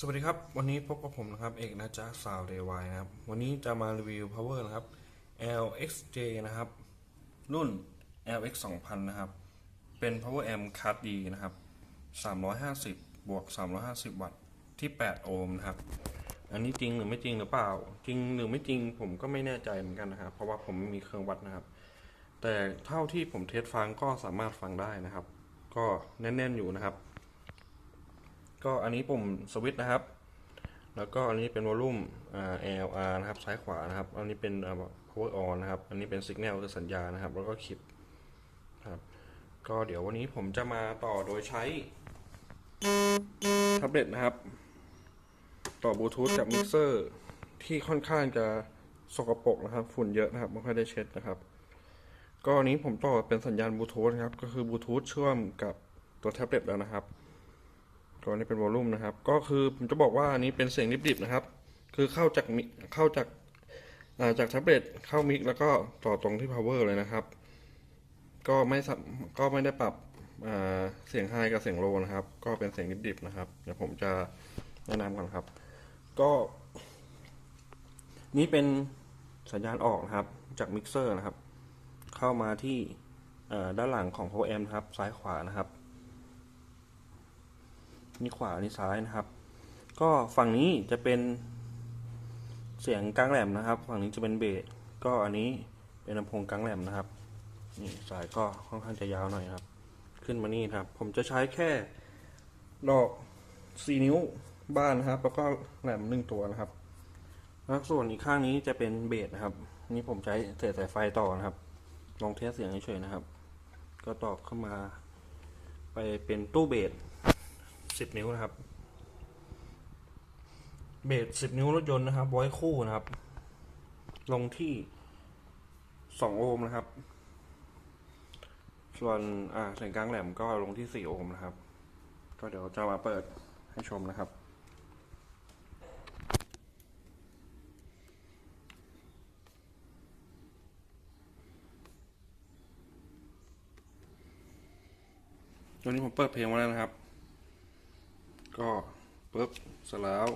สวัสดีครับ วันนี้พบกับผมนะครับ เอกนะจ๊ะสาวเดวายนะครับ วันนี้จะมารีวิว power นะครับ LXJ นะครับ รุ่น LX 2000 นะครับ เป็น power amp คัดดีนะครับ 350 บวก 350 วัตต์ที่ 8 โอห์มนะครับ อันนี้จริงหรือไม่จริงหรือเปล่า จริงหรือไม่จริงผมก็ไม่แน่ใจเหมือนกันนะครับ เพราะว่าผมไม่มีเครื่องวัดนะครับ แต่เท่าที่ผมเทสฟังก็สามารถฟังได้นะครับ ก็แน่นๆอยู่นะครับ ก็อันนี้ปุ่มสวิตช์นะครับ แล้วก็อันนี้เป็นวอลลุ่มอ่า LR นะครับซ้ายขวานะครับ อันนี้เป็น power on นะครับ อันนี้เป็น signal คือสัญญาณนะครับ แล้วก็คลิปครับ ก็เดี๋ยววันนี้ผมจะมาต่อโดยใช้แท็บเล็ตนะครับ ต่อบลูทูธกับมิกเซอร์ที่ค่อนข้างจะสกปรกนะครับ ฝุ่นเยอะนะครับไม่ค่อยได้เช็ดนะครับก็อันนี้ผมต่อเป็นสัญญาณบลูทูธนะครับ ก็คือบลูทูธเชื่อมกับตัวแท็บเล็ตแล้วนะครับ ก็อันนี้เป็นวอลลุ่มนะครับ ก็คือผมจะบอกว่าอันนี้เป็นเสียงดิบๆนะครับ คือเข้าจากมิเข้าจากาจากแท็บเล็ตเข้ามิกแล้วก็ต่อตรงที่ power เลยนะครับ ก็ไม่ก็ไม่ได้ปรับเสียงไฮกับเสียงโลนะครับ ก็เป็นเสียงดิบๆนะครับ เดี๋ยวผมจะแนะนำก่อนครับ ก็ นี่เป็นสัญญาณออกนะครับ จากมิกเซอร์นะครับ เข้ามาที่ด้านหลังของ power amp นะครับ ซ้ายขวานะครับ นี่ขวานี่ซ้ายนะครับ ก็ฝั่งนี้จะเป็นเสียงกลางแหลมนะครับ ฝั่งนี้จะเป็นเบสก็อันนี้เป็นลำโพงกลางแหลมนะครับนี่สายก็ค่อนข้างจะยาวหน่อยครับ ขึ้นมานี่ครับ ผมจะใช้แค่ดอก4นิ้วบ้านนะครับ แล้วก็แหลมหนึ่งตัวนะครับแล้วส่วนอีกข้างนี้จะเป็นเบสนะครับ นี่ผมใช้เศษสายไฟต่อนะครับ ลองเทสเสียงเฉยๆนะครับ ก็ต่อเข้ามา ไปเป็นตู้เบส สิบนิ้วนะครับ เบสสิบนิ้วรถยนต์นะครับไว้คู่นะครับ ลงที่สองโอห์มนะครับ ส่วนอ่าเสียงกลางแหลมก็ลงที่สี่โอห์มนะครับ ก็เดี๋ยวจะมาเปิดให้ชมนะครับตัวนี้ผมเปิดเพลงมาแล้วนะครับ ก็ปึ๊บเสร็จแล้ว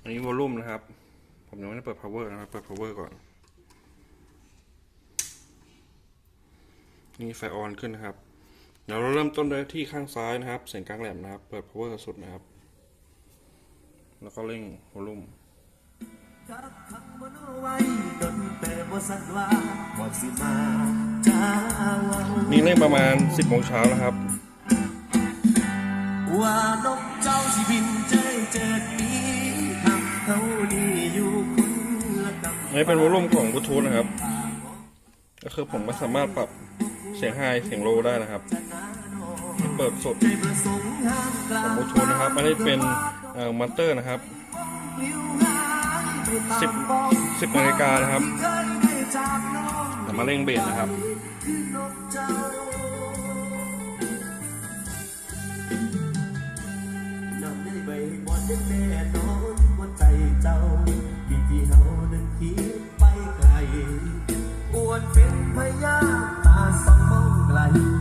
อันนี้วอลลุ่มนะครับ ผมยังไม่ได้เปิด power นะครับ เปิด power ก่อน นี่ไฟออนขึ้นนะครับ เดี๋ยวเราเริ่มต้นด้วยที่ข้างซ้ายนะครับ เสียงกลางแหลมนะครับ เปิด power สุดนะครับ แล้วก็เร่งวอลลุ่มนี่เร่งประมาณ 10โมงเช้านะครับ วินเจเจิดนี้ทำเท่านี้อยู่คุณละกับอันนี้เป็นวอลลุ่มของบลูทูธนะครับ ก็คือผมไม่สามารถปรับเสียงไฮเสียงโลได้นะครับเปิดสดของบลูทูธนะครับ อันนี้เป็นเอ่อมอเตอร์นะครับลิ้วหายไปตามสิบสิบนาฬิกานะครับเคยได้จากน้องเดี๋ยวมาเร่งเบสนะครับ แน่นอนหัวใจเจ้ามีที่เฮานั้นคิดไปไกลอวดเป็นพยาตาสองมองไกล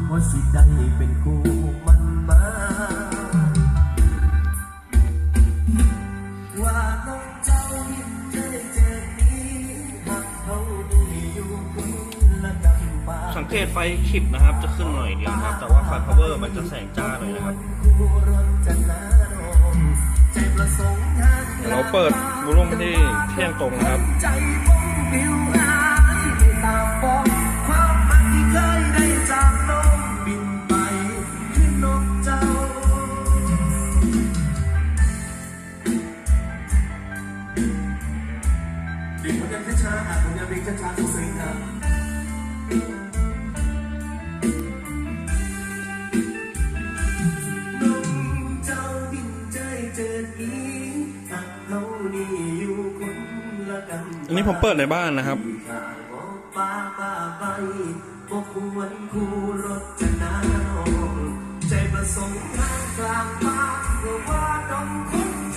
ว่าสิได้เป็นคู่มันมาว่าน้องเจ้ายิ้มเจอเจอนี้หักเขาดีอยู่คุณละดำปาสังเกตไฟขิบนะครับ จะขึ้นหน่อยเดียวนะครับ แต่ว่าไฟ power มันจะแสงจ้าหน่อยนะครับ เราเปิดวอลลุ่มที่เที่ยงตรงนะครับ นี่ผมเปิดในบ้านนะครับไปบอกควรคู่รถจะนาโนใ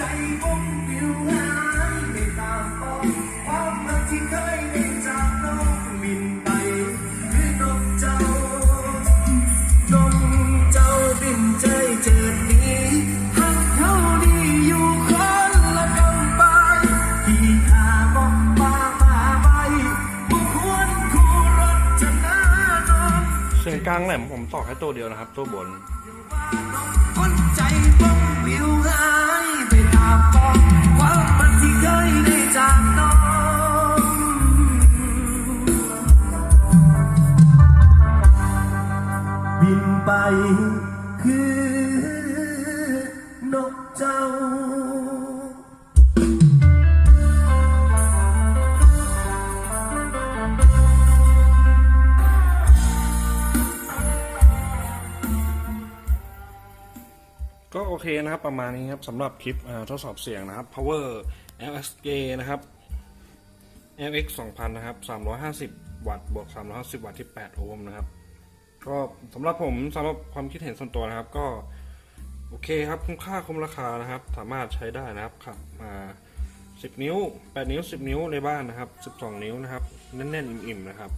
จผมวิวหายไม่ตามต้องความรักที่เคยไงแหลมผมต่อแค่ตัวเดียวนะครับ ตัวบนคนใจบ้องวิวหายไปตามกองความมันที่เคยได้จากน้องบินไปคือนกเจ้า เคนะครับประมาณนี้ครับสำหรับคลิปทดสอบเสียงนะครับ power LXG นะครับ LX 2000 นะครับ 350 วัตต์บวก 350 วัตต์ที่ 8 โอห์มนะครับ ก็สำหรับผมสำหรับความคิดเห็นส่วนตัวนะครับ ก็โอเคครับคุ้มค่าคุ้มราคานะครับ สามารถใช้ได้นะครับขับมา10 นิ้ว 8 นิ้ว 10 นิ้วในบ้านนะครับ 12 นิ้วนะครับแน่นๆอิ่มๆนะครับ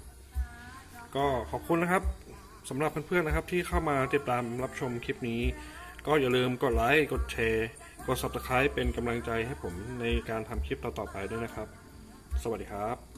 ก็ขอบคุณนะครับสำหรับเพื่อนๆนะครับที่เข้ามาติดตามรับชมคลิปนี้ ก็อย่าลืมกดไลค์กดแชร์กด subscribe เป็นกำลังใจให้ผมในการทำคลิปต่อๆไปด้วยนะครับ สวัสดีครับ